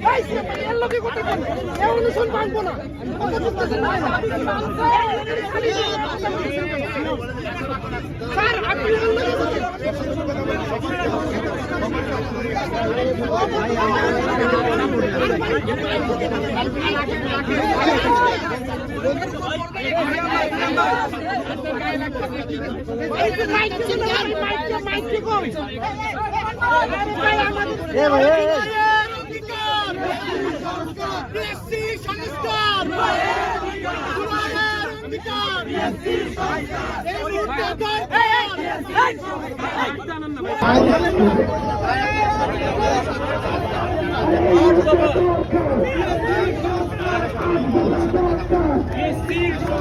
এর লোকে কথা বলে এ অনুসরণ ভাঙবো না কথা বলতেছেন ভাই স্যার আপনি এর লোকে কথা এই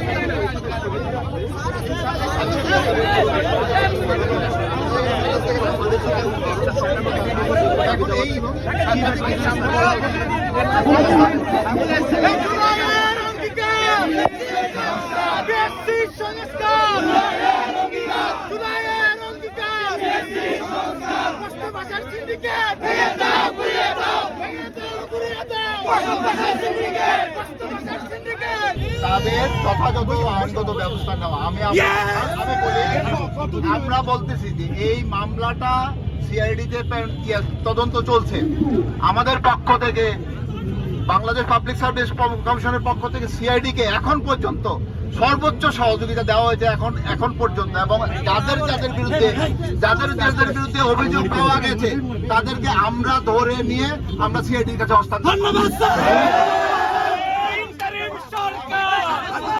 মাইক মাইক কই ভাই আমাদের তাদের যথাযথ আইনগত ব্যবস্থা নেওয়া। আমি আমি বলি আমরা বলতেছি যে এই মামলাটা সিআইডিতে তদন্ত চলছে। আমাদের পক্ষ থেকে বাংলাদেশ পাবলিক সার্ভিস কমিশনের পক্ষ থেকে সিআইডি কে এখন পর্যন্ত সর্বোচ্চ সহযোগিতা দেওয়া হয়েছে এখন এখন পর্যন্ত। এবং যাদের যাদের বিরুদ্ধে যাদের যাদের বিরুদ্ধে অভিযোগ পাওয়া গেছে তাদেরকে আমরা ধরে নিয়ে আমরা সিআইডির কাছে হস্তান্তর ধন্যবাদ